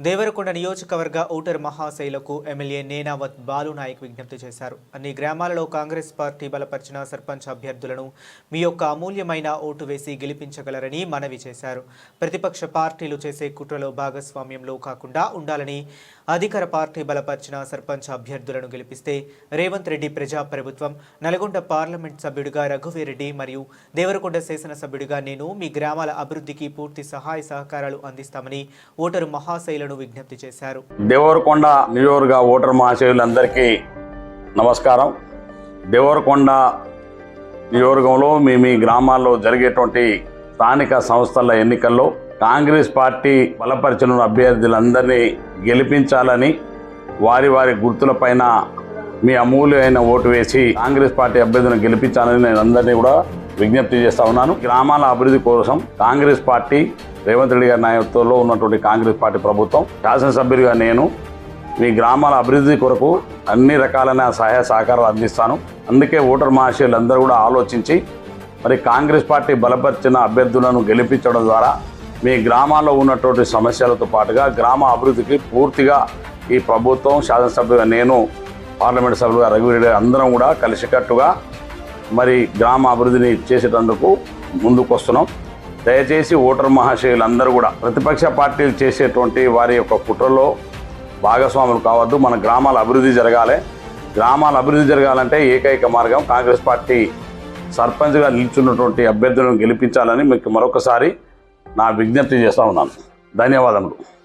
Devarakonda నియోజకవర్గ voter మహాశైలకు MLA Nenavath Balu Naik విజ్ఞప్తి చేశారు. అన్ని గ్రామాలలో కాంగ్రెస్ పార్టీ బలపరిచిన సర్పంచ్ అభ్యర్థులను మీ యొక్క అమూల్యమైన ఓటు వేసి గెలిపించగలరని మనవి చేశారు. ప్రతిపక్ష పార్టీలు చేసే కుట్రలో భాగస్వామ్యంలో కాకుండా ఉండాలని అధికార పార్టీ బలపరిచిన సర్పంచ్ అభ్యర్థులను గెలిపిస్తే రేవంత్ రెడ్డి ప్రజా ప్రభుత్వం నల్గొండ పార్లమెంట్ సభ్యుడిగా రఘువీరెడ్డి మరియు దేవరకొండ శాసనసభ్యుడిగా నేను మీ గ్రామాల అభివృద్ధికి పూర్తి సహాయ సహకారాలు అందిస్తామని ఓటరు మహాశైలను విజ్ఞప్తి చేశారు. దేవరకొండ నియోజకవర్గ ఓటర్ మహాశయులందరికీ నమస్కారం. దేవరకొండ నియోజకవర్గంలో మీ మీ గ్రామాల్లో జరిగేటువంటి స్థానిక సంస్థల ఎన్నికల్లో కాంగ్రెస్ పార్టీ బలపరిచిన అభ్యర్థులందరినీ గెలిపించాలని వారి వారి గుర్తులపైన మీ అమూల్యమైన ఓటు వేసి కాంగ్రెస్ పార్టీ అభ్యర్థులను గెలిపించాలని నేను అందరినీ కూడా విజ్ఞప్తి చేస్తా ఉన్నాను. గ్రామాల అభివృద్ధి కోసం కాంగ్రెస్ పార్టీ రేవంత్ రెడ్డి గారి నాయకత్వంలో ఉన్నటువంటి కాంగ్రెస్ పార్టీ ప్రభుత్వం శాసనసభ్యుడిగా నేను మీ గ్రామాల అభివృద్ధి కొరకు అన్ని రకాలైన సహాయ సహకారాలు అందిస్తాను. అందుకే ఓటర్ మహాశయులందరూ కూడా ఆలోచించి మరి కాంగ్రెస్ పార్టీ బలపరిచిన అభ్యర్థులను గెలిపించడం ద్వారా మీ గ్రామాల్లో ఉన్నటువంటి సమస్యలతో పాటుగా గ్రామ అభివృద్ధికి పూర్తిగా ఈ ప్రభుత్వం శాసనసభ్యుగా నేను పార్లమెంట్ సభ్యులుగా రఘువీరెడ్డి అందరం కూడా కలిసికట్టుగా మరి గ్రామ అభివృద్ధిని చేసేటందుకు ముందుకు వస్తున్నాం దయచేసి ఓటర్ మహాశయులందరూ కూడా ప్రతిపక్ష పార్టీలు చేసేటువంటి వారి యొక్క కుట్రలో భాగస్వాములు కావద్దు. మన గ్రామాల అభివృద్ధి జరగాలి. గ్రామాల అభివృద్ధి జరగాలంటే ఏకైక మార్గం కాంగ్రెస్ పార్టీ సర్పంచ్గా నిల్చున్నటువంటి అభ్యర్థులను గెలిపించాలని మీకు మరొకసారి నా విజ్ఞప్తి చేస్తా ఉన్నాను. ధన్యవాదములు.